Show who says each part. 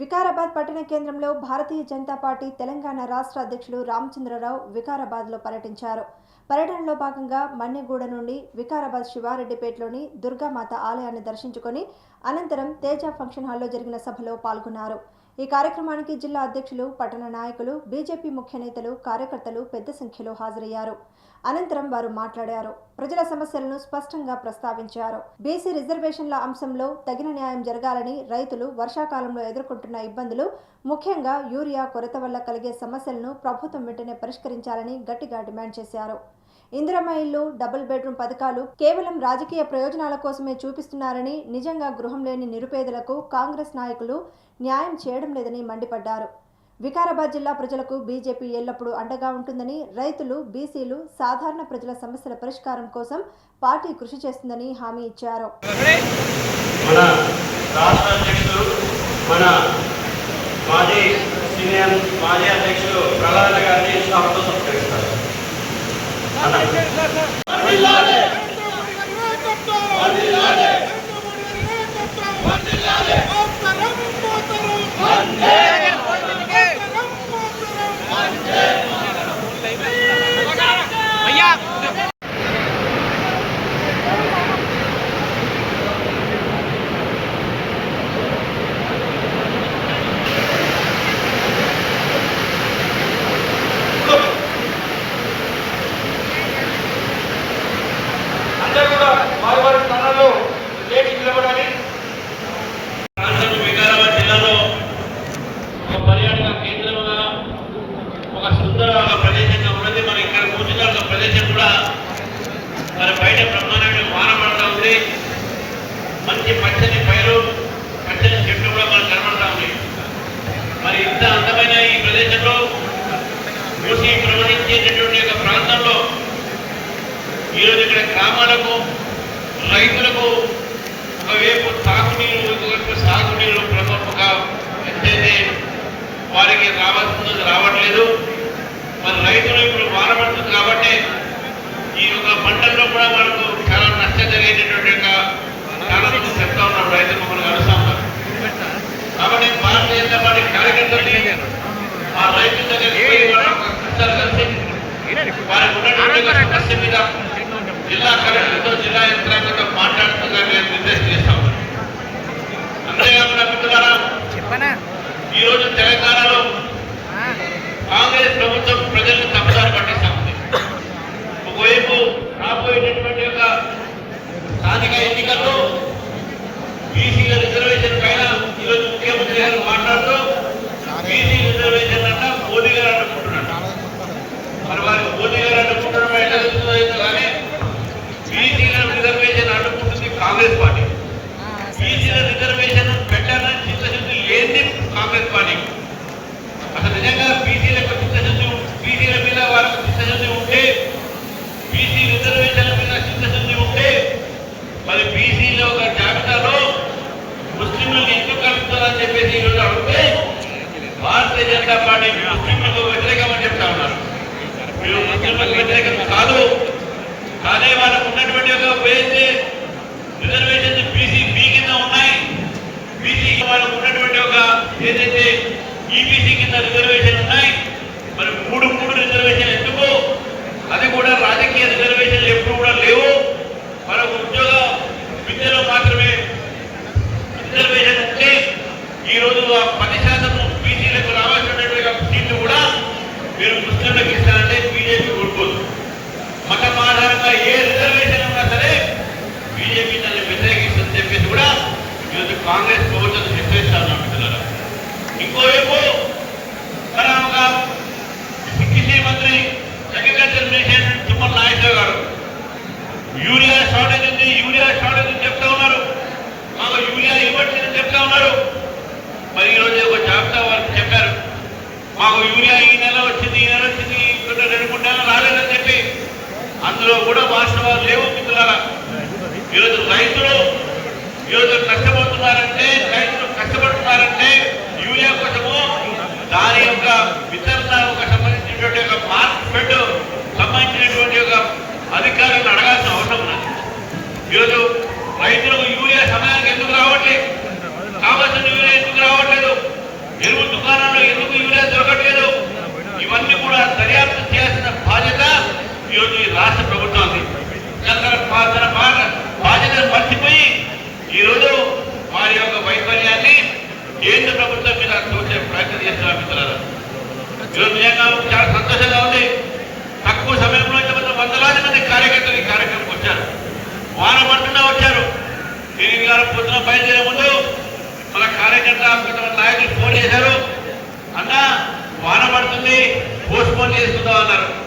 Speaker 1: వికారాబాద్ పట్టణ కేంద్రంలో భారతీయ జనతా పార్టీ తెలంగాణ రాష్ట్ర అధ్యక్షులు రామచంద్రరావు వికారాబాద్లో పర్యటించారు. పర్యటనలో భాగంగా మన్నెగూడ నుండి వికారాబాద్ శివారెడ్డిపేటలోని దుర్గామాత ఆలయాన్ని దర్శించుకొని అనంతరం తేజ ఫంక్షన్ హాల్లో జరిగిన సభలో పాల్గొన్నారు. ఈ కార్యక్రమానికి జిల్లా అధ్యక్షులు పట్టణ నాయకులు బీజేపీ ముఖ్య నేతలు కార్యకర్తలు పెద్ద సంఖ్యలో హాజరయ్యారు. అనంతరం వారు మాట్లాడారు. ప్రజల సమస్యలను స్పష్టంగా ప్రస్తావించారు. బీసీ రిజర్వేషన్ల అంశంలో తగిన న్యాయం జరగాలని రైతులు వర్షాకాలంలో ఎదుర్కొంటున్న ఇబ్బందులు ముఖ్యంగా యూరియా కొరత వల్ల కలిగే సమస్యలను ప్రభుత్వం వెంటనే పరిష్కరించాలని గట్టిగా డిమాండ్ చేశారు. ఇందిరమ్మ ఇల్లు డబుల్ బెడ్రూమ్ పథకాలు కేవలం రాజకీయ ప్రయోజనాల కోసమే చూపిస్తున్నారని నిజంగా గృహం లేని నిరుపేదలకు కాంగ్రెస్ నాయకులు న్యాయం చేయడం లేదని మండిపడ్డారు. వికారాబాద్ జిల్లా ప్రజలకు బీజేపీ ఎల్లప్పుడూ అండగా ఉంటుందని రైతులు బీసీలు సాధారణ ప్రజల సమస్యల పరిష్కారం కోసం పార్టీ కృషి చేస్తుందని హామీ ఇచ్చారు.
Speaker 2: మన రాష్ట్ర అధ్యక్షులు మన మాజీ సీనియర్ మాజీ అధ్యక్షులు ప్రహ్లాద్ గారిని సభతో సంస్కరిస్తారు అన్న.
Speaker 3: भैया
Speaker 2: అందరూ కూడా వారి వారి స్థానాల్లో లేచి నిలబడాలి రాష్ట్రం వికారాబాద్ జిల్లాలో ఒక పర్యాటక కేంద్రంగా ఒక సుందర ఒక ప్రదేశంగా ఉన్నది మన ఇక్కడ కూర్చున్న ఒక ప్రదేశం కూడా మరి బయట బ్రహ్మాండమైన వాన పడతా ఉంది మంచి పచ్చని పైరు పచ్చని చెట్లు కూడా మనకు కనబడతా ఉంది మరి ఇంత అందమైన ఈ ప్రదేశంలో మూసి ప్రవహించేటటువంటి ఒక ప్రాంతంలో ఈరోజు ఇక్కడ గ్రామాలకు రైతులకు ఒకవైపు తాగునీరు ఒకవైపు సాగునీరు ప్రముఖ ఎంతైతే వారికి రావాల్సింది రావట్లేదు మరి రైతులు ఇప్పుడు వానపడుతుంది కాబట్టి ఈ యొక్క పంటల్లో కూడా మనకు చాలా నష్టం జరిగేటటువంటి యొక్క చాలా చెప్తా ఉన్నారు రైతులు మమ్మల్ని కలుస్తా ఉన్నారు కాబట్టి భారతీయ జనతా పార్టీ కార్యకర్తల్ని ఆ రైతుల దగ్గర వారికి ఉన్నటువంటి సమస్య మీద జిల్లా కలెక్టర్తో జిల్లా యంత్రాంగంతో మాట్లాడుతుందని నేను నిర్దేశం చేస్తా ఉన్నాను అంతేకాకుండా మిత్రులారా
Speaker 3: చెప్పనా
Speaker 2: ఈ రోజు తెలంగాణలో కాంగ్రెస్ ప్రభుత్వం ప్రజలను తప్పుదారి పట్టిస్తా ఉంది ఒకవైపు రాబోయేటటువంటి ఒక స్థానిక ఎన్నికల్లో బీసీల రిజర్వేషన్ పైన ఈరోజు ముఖ్యమంత్రి గారు మాట్లాడుతూ బీసీ రిజర్వేషన్ అంట మోదీ గారు అనుకుంటున్నాడు మరి వారి మోదీ గారు అడ్డుకుంటడం ఎట్లా తెలుస్తుందో కానీ బీసీల రిజర్వేషన్ అడ్డుకుంటుంది కాంగ్రెస్ పార్టీ. బీసీల రిజర్వేషన్ పెట్టాలని చిత్తశుద్ధి లేని కాంగ్రెస్ పార్టీ. అసలు నిజంగా బీసీలకు చిత్తశుద్ధి బీసీల మీద వారికి చిత్తశుద్ధి ఉంటే బీసీ రిజర్వేషన్ల మీద చిత్తశుద్ధి ఉంటే మరి బీసీలో ఒక జాబితాలో ముస్లింలు ఎందుకు కలుపుతారని చెప్పేసి ఈరోజు అడిగితే భారతీయ జనతా పార్టీ ముస్లింలకు వ్యతిరేకమని చెప్తా ఉన్నారు. మీరు ముస్లింలకు వ్యతిరేకం కాదు. కానీ వాళ్ళకు ఉన్నటువంటి ఒక వేస్తే రిజర్వేషన్ బీసీ బి కింద ఉన్నాయి బీసీ వాళ్ళకు ఉన్నటువంటి ఒక ఏదైతే ఈబీసీ కింద రిజర్వేషన్ ఉన్నాయి మరి మూడు మూడు రిజర్వేషన్ ఎందుకు అది కూడా రాజకీయ రిజర్వేషన్లు ఎప్పుడు కూడా లేవు మనకు ఉద్యోగ విద్యలో మాత్రమే రిజర్వేషన్ ఉంటే ఈ రోజు ఆ పది శాతం బీసీలకు రావాల్సినటువంటి సీట్లు కూడా మీరు ముస్లింలకు ఇస్తారంటే బీజేపీ కోరుకోదు మతం ఆధారంగా ఏ రిజర్వేషన్ ఉన్నా సరే బీజేపీ దాన్ని వ్యతిరేకిస్తుందని చెప్పేసి కూడా ఈరోజు కాంగ్రెస్ ప్రభుత్వం హెచ్చరిస్తా అనుకుంటున్నారా ఇంకోవైపు మన ఒక కృషి మంత్రి అగ్రికల్చర్ మినిస్టర్ తుమ్మల నాయకరావు గారు. యూరియా షార్టేజ్ ఉంది యూరియా షార్టేజ్ ఉంది చెప్తా ఉన్నారు. మాకు యూరియా ఇవ్వట్లేదని చెప్తా ఉన్నారు. మరి ఈరోజు ఒక జాబితా వారికి చెప్పారు. మాకు యూరియా ఈ నెల వచ్చింది ఈ నెల వచ్చింది ఇక్కడ రెండు మూడు నెలలు రాలేదని చెప్పి. అందులో కూడా వాస్తవాలు లేవు మిత్రులారా. ఈరోజు రైతులు ఈరోజు నష్టపోతున్నారంటే కూడా మీరు అక్కడ వచ్చే ప్రయత్నం చేస్తున్నా మిత్రులారా ఈరోజు నిజంగా చాలా సంతోషంగా ఉంది. తక్కువ సమయంలో ఇంతమంది వందలాది మంది కార్యకర్తలు ఈ కార్యక్రమంకి వచ్చారు. వారం పడుతున్నా వచ్చారు. కేవీ గారు పొద్దున బయలుదేరే ముందు మన కార్యకర్త కొంతమంది నాయకులు ఫోన్ చేశారు. అన్న వాన పడుతుంది పోస్ట్ పోన్ చేసుకుందాం అన్నారు.